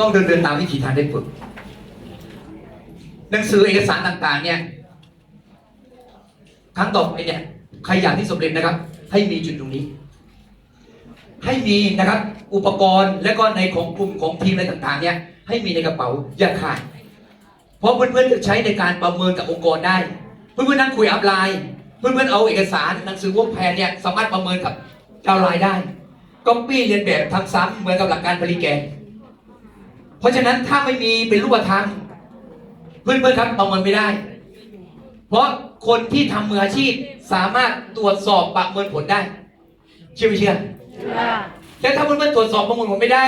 ต้องเดินเดินตามวิถีทางได้ฝึก หนังสือเอกสารต่างๆ เนี่ย ครั้งต่อไปเนี่ยใครอยากที่สำเร็จนะครับ ให้มีจุดตรงนี้ ให้มีนะครับ อุปกรณ์และก็ในของกลุ่มของทีมอะไรต่างๆ เนี่ย ให้มีในกระเป๋าอย่าขาด เพราะเพื่อนๆจะใช้ในการประเมินกับองค์กรได้ เพื่อนๆนั่งคุยอัพไลน์ เพื่อนๆเอาเอกสารหนังสือวงแผนเนี่ยสามารถประเมินกับดาวน์ไลน์ได้ก๊อปปี้เรียนแบบทำซ้ำเหมือนกับหลักการผลิตแกน เพราะฉะนั้นถ้าไม่มีเป็นรูปธรรมเพื่อนๆครับประเมินไม่ได้ เพราะคนที่ทำมืออาชีพสามารถตรวจสอบประเมินผลได้ เชื่อไม่เชื่อแต่ถ้าเพื่อนๆตรวจสอบประเมินผลไม่ได้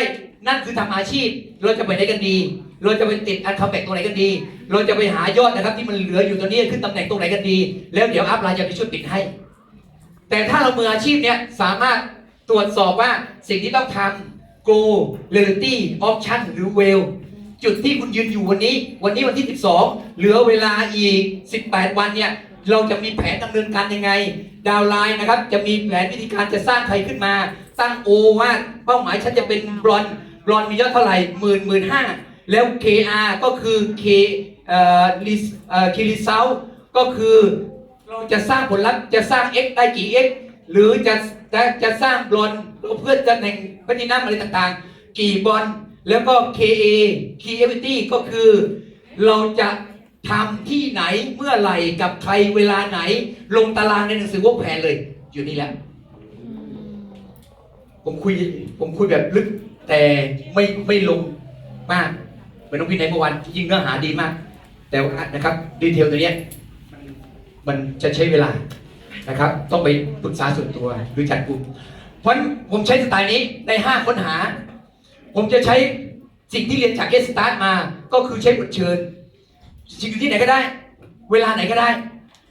นั่นคือทำอาชีพเราจะไปไหนกันดี เราจะไปติดอันคัมแบกตรงไหนกันดี เราจะไปหายอดนะครับ ที่มันเหลืออยู่ตัวนี้ขึ้นตำแหน่งตรงไหนกันดี แล้วเดี๋ยวอัพไลน์จะไปช่วยติดให้ แต่ถ้าเรามืออาชีพเนี้ยสามารถตรวจสอบว่าสิ่งที่ต้องทำ go reality option หรือ well จุดที่คุณยืนอยู่วันนี้ วันนี้วันที่ 12 เหลือเวลาอีก 18 วันเนี่ย เราจะมีแผนดำเนินการยังไง ดาวไลน์นะครับ จะมีแผนวิธีการจะสร้างใครขึ้นมา ตั้งโอว่าเป้าหมายฉันจะเป็นบรอนบรอนมียอดเท่าไหร่หมื่นหมื่นห้าแล้ว KR ก็คือ K เอ่อ res เอ่อ Key result ก็คือเราจะสร้างผลลัพธ์จะสร้าง x ได้กี่ x หรือจะจะจะสร้างบอล เพื่อตำแหน่งแพทินัมอะไรต่างๆ กี่บอลแล้วก็ KA Key Equity ก็คือ เราจะทำที่ไหนเมื่อไหร่กับใครเวลาไหน ลงตารางในหนังสือวกแผนเลย อยู่นี่แหละผมคุยผมคุยแบบลึก แต่ไม่ไม่ลงมากเหมือนน้องพี่ในเมื่อวานจริงเนื้อหาดีมาก แต่ว่านะครับดีเทลตัวเนี้ยมันจะใช้เวลานะครับ ต้องไปปรึกษาส่วนตัวหรือจัดกลุ่ม เพราะผมใช้สไตล์นี้ใน 5 ค้นหา ผมจะใช้สิ่งที่เรียนจากเกสตาร์ทมา ก็คือใช้บทเชิญสิ่งอยู่ที่ไหนก็ได้ เวลาไหนก็ได้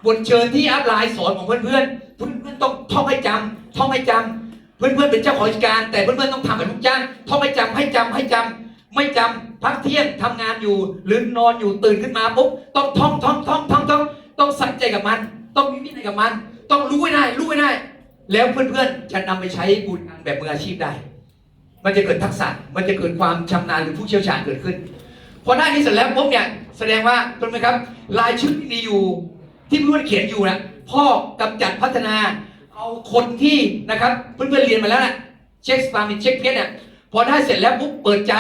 บทเชิญที่อัพไลน์สอนของเพื่อนๆเพื่อนๆต้องท่องให้จำท่องให้จำเพื่อนๆเป็นเจ้าของกิจการ แต่เพื่อนๆต้องทำแบบลูกจ้างท่องให้จำให้จำให้จำไม่จำพักเที่ยงทำงานอยู่ หรือนอนอยู่ตื่นขึ้นมาปุ๊บต้องท่องท่องท่องท่องท่องต้องใส่ใจกับมัน ต้องมีวินัยกับมัน ต้องรู้ให้ได้รู้ให้ได้ แล้วเพื่อนๆจะนำไปใช้บุญงานแบบมืออาชีพได้ มันจะเกิดทักษะ มันจะเกิดความชำนาญหรือผู้เชี่ยวชาญเกิดขึ้น พอได้นี้เสร็จแล้วปุ๊บเนี่ยแสดงว่าเป็นไหมครับรายชื่อที่มีอยู่ที่เพื่อนเขียนอยู่นะพ่อกำจัดพัฒนาเอาคนที่นะครับเพื่อนๆเรียนมาแล้วนะเช็คสปามิเช็คเพจเนี่ยพอได้เสร็จแล้วปุ๊บเปิดใจ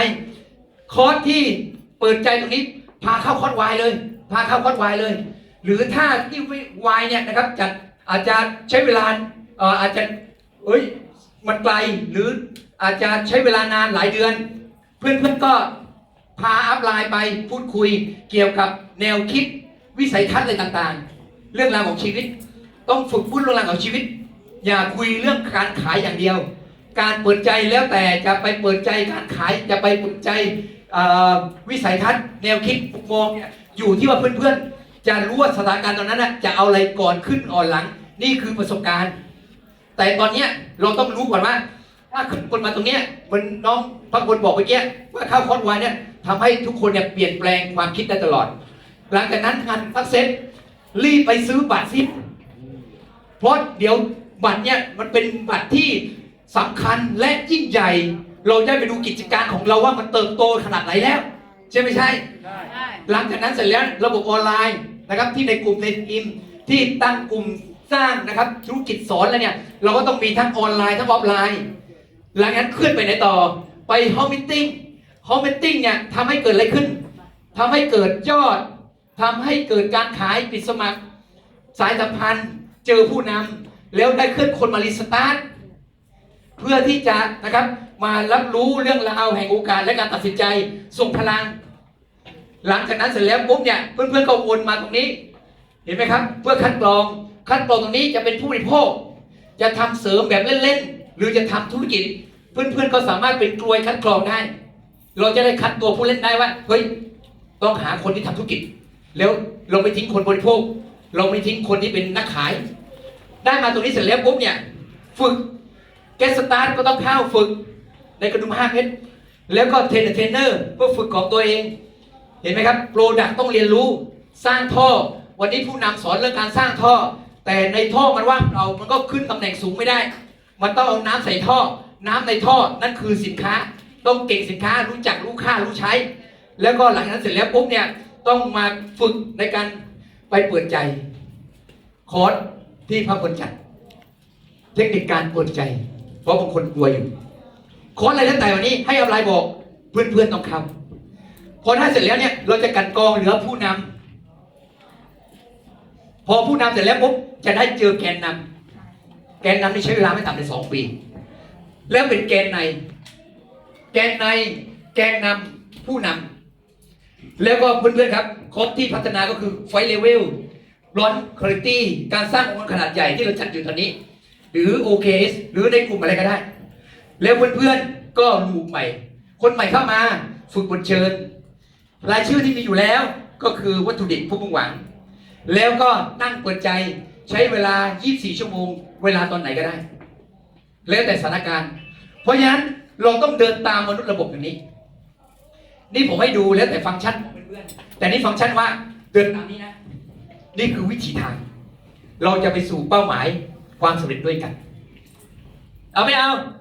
คอร์สที่เปิดใจตรงนี้พาเข้าคอร์สวายเลยพาเข้าคอร์สวายเลย หรือถ้าที่วายเนี่ยนะครับจัดอาจจะใช้เวลา อ่ออาจจะเอ้ยมันไกลหรืออาจจะใช้เวลานานหลายเดือน เพื่อนๆก็พาอัพไลน์ไปพูดคุยเกี่ยวกับแนวคิดวิสัยทัศน์อะไรต่างๆ เรื่องราวของชีวิต ต้องฝึกพูดเรื่องราวของชีวิต อย่าคุยเรื่องการขายอย่างเดียว การเปิดใจแล้วแต่จะไปเปิดใจการขายจะไปเปิดใจวิสัยทัศน์แนวคิดมุมมองเนี่ยอยู่ที่ว่าเพื่อนๆ จะรู้ว่าสถานการณ์ตอนนั้นนะจะเอาอะไรก่อนขึ้นอ่อนหลัง นี่คือประสบการณ์ แต่ตอนเนี้ยเราต้องรู้ก่อนว่า ถ้าคนมาตรงเนี้ยเหมันน้องพักพลบอกเมื่อกี้ว่าเข้าคอร์สวายเนี่ยทำให้ทุกคนเนี่ยเปลี่ยนแปลงความคิดได้ตลอด หลังจากนั้นงานทักเซ็ตรีบไปซื้อบัตรซิเพราะเดี๋ยวบัตรเนี่ยมันเป็นบัตรที่สำคัญและยิ่งใหญ่ เราได้ไปดูกิจการของเราว่ามันเติบโตขนาดไหนแล้ว ใช่ไม่ใช่ หลังจากนั้นเสร็จแล้วระบบออนไลน์นะครับที่ในกลุ่มในทีมที่ตั้งกลุ่ม สร้างนะครับธุรกิจสอนแล้วเนี่ย เราก็ต้องมีทั้งออนไลน์ทั้งออฟไลน์หลังจากนั้นเคลื่อนไปไหนต่อไปฮอมมิทติ้งฮอมมิทติ้งเนี่ยทำให้เกิดอะไรขึ้นทำให้เกิดยอดทำให้เกิดการขายปิดสมัคร สายสัมพันธ์เจอผู้นำแล้วได้เคลื่อนคนมารีสตาร์ทเพื่อที่จะนะครับมารับรู้เรื่องราวแห่งโอกาสและการตัดสินใจส่งพลัง หลังจากนั้นเสร็จแล้วปุ๊บเนี่ยเพื่อนๆก็วนมาตรงนี้ เห็นไหมครับ เพื่อคัดกรอง คัดกรองตรงนี้จะเป็นผู้บริโภค จะทำเสริมแบบเล่นๆ หรือจะทำธุรกิจ เพื่อนๆก็สามารถเป็นกลวยคัดกรองได้ เราจะได้คัดตัวผู้เล่นได้ว่าเฮ้ยต้องหาคนที่ทำธุรกิจ แล้วเราไม่ทิ้งคนบริโภค เราไม่ทิ้งคนที่เป็นนักขาย ได้มาตรงนี้เสร็จแล้วปุ๊บเนี่ยฝึกแกสตาร์ทก็ต้องเข้าฝึกในกระดุมห้าเพชรแล้วก็เทรนเทรนเนอร์เพื่อฝึกของตัวเอง เห็นไหมครับโปรดักต้องเรียนรู้สร้างท่อ วันนี้ผู้นำสอนเรื่องการสร้างท่อ แต่ในท่อมันว่างเปล่ามันก็ขึ้นตำแหน่งสูงไม่ได้ มันต้องเอาน้ำใส่ท่อ น้ำในท่อนั่นคือสินค้า ต้องเก่งสินค้ารู้จักรู้ค่ารู้ใช้ แล้วก็หลังจากนั้นเสร็จแล้วปุ๊บเนี่ยต้องมาฝึกในการไปเปิดใจคอร์สที่พระพลจัด เทคนิคการเปิดใจ เพราะบางคนกลัวอยู่คอร์สอะไรตั้งแต่วันนี้ให้เอาไลน์บอกเพื่อนๆต้องคำพอถ้าเสร็จแล้วเนี่ยเราจะกันกองเหลือผู้นำ พอผู้นำเสร็จแล้วปุ๊บจะได้เจอแกนนำแกนนำนี่ใช้เวลาไม่ต่ำกว่าสองปี แล้วเป็นแกนใน แกนในแกนนำผู้นำแล้วก็เพื่อนๆครับคอร์สที่พัฒนาก็คือไฟเลเวลร้อนคุณภาพการสร้างองค์กรขนาดใหญ่ที่เราจัดอยู่ตอนนี้ หรือ OKS หรือในกลุ่มอะไรก็ได้ แล้วเพื่อนๆก็ลูกใหม่ คนใหม่เข้ามา ฝึกบทเชิญ รายชื่อที่มีอยู่แล้วก็คือวัตถุดิบผู้มุ่งหวัง แล้วก็นั่งเปิดใจใช้เวลา 24 ชั่วโมง เวลาตอนไหนก็ได้ แล้วแต่สถานการณ์ เพราะฉะนั้นเราต้องเดินตามมนุษย์ระบบอย่างนี้ นี่ผมให้ดูแล้วแต่ฟังก์ชันของเพื่อนๆแต่นี่ฟังก์ชันว่าเดินตามนี้นะ นี่คือวิธีทาง เราจะไปสู่เป้าหมายความสำเร็จด้วยกัน เอาไม่เอาเอา